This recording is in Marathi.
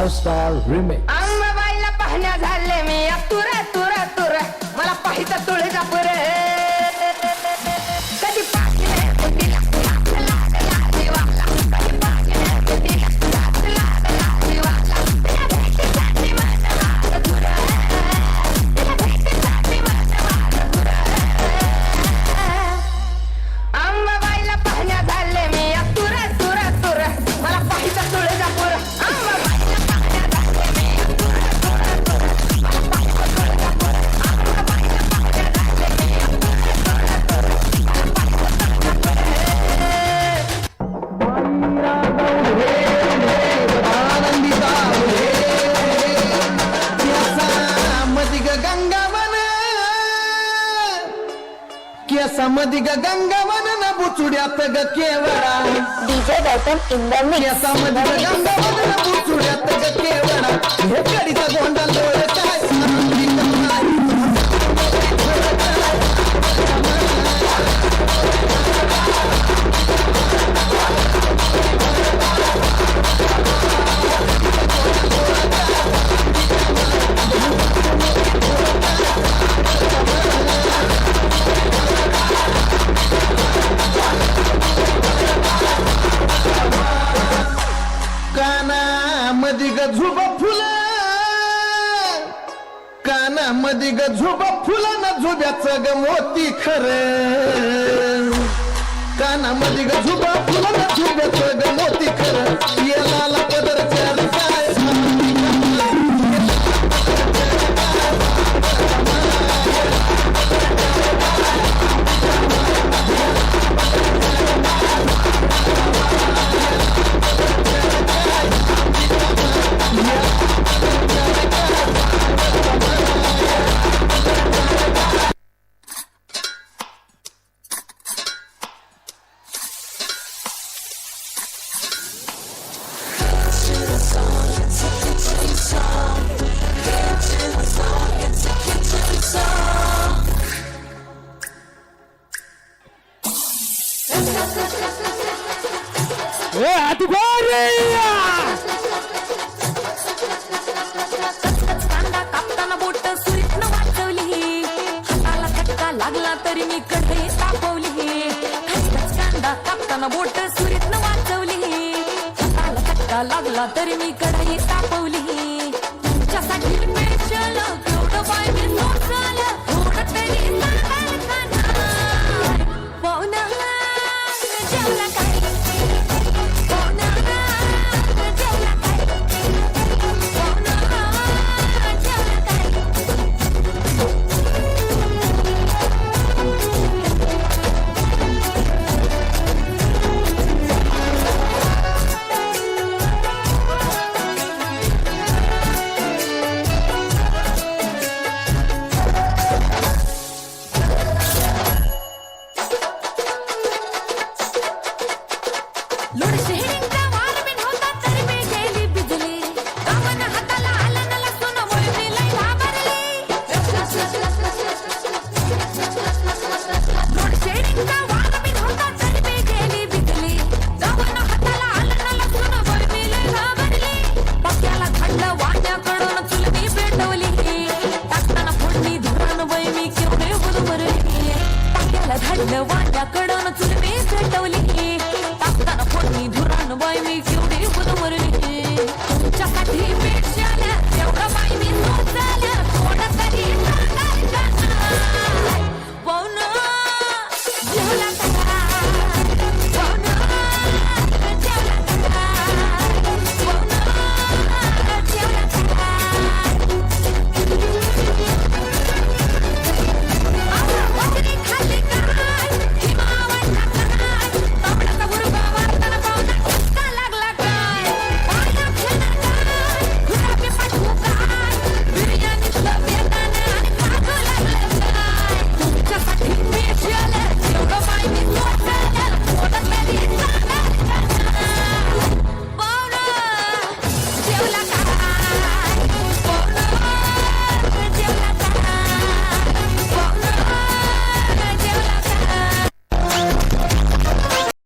फाइव स्टार रिमेक बाईला पाहण्या झाले मी. तुरा तुरा तुरा मला पाहिजे तुळजापूर. केसामध्ये ग गंगावन न बुचुड्यात ग केवळा डीजे गौतम इन द केसामध्ये ग गंगावन न बुचुड्यात ग केवळा हे कडीचा गोंडा लोळ कानामध्ये ग झुब काना कानामध्ये ग झुब फुल ना झुब्याच ग मोती खर. कानामध्ये ग झुब फुल ना झुब्याच ग मोती खर. येला कांदा कापताना बोट सुरीतनं वाचवली. हाताला चटका लागला तरी मी कढई तापवली. खसखस कांदा कापताना बोट सुरीतनं वाचवली. हाताला चटका लागला तरी मी कढई तापवली. तुमच्यासाठी वाट्याकडून चुलमी पेटवली टाकताना कोणी धुरण बाय मी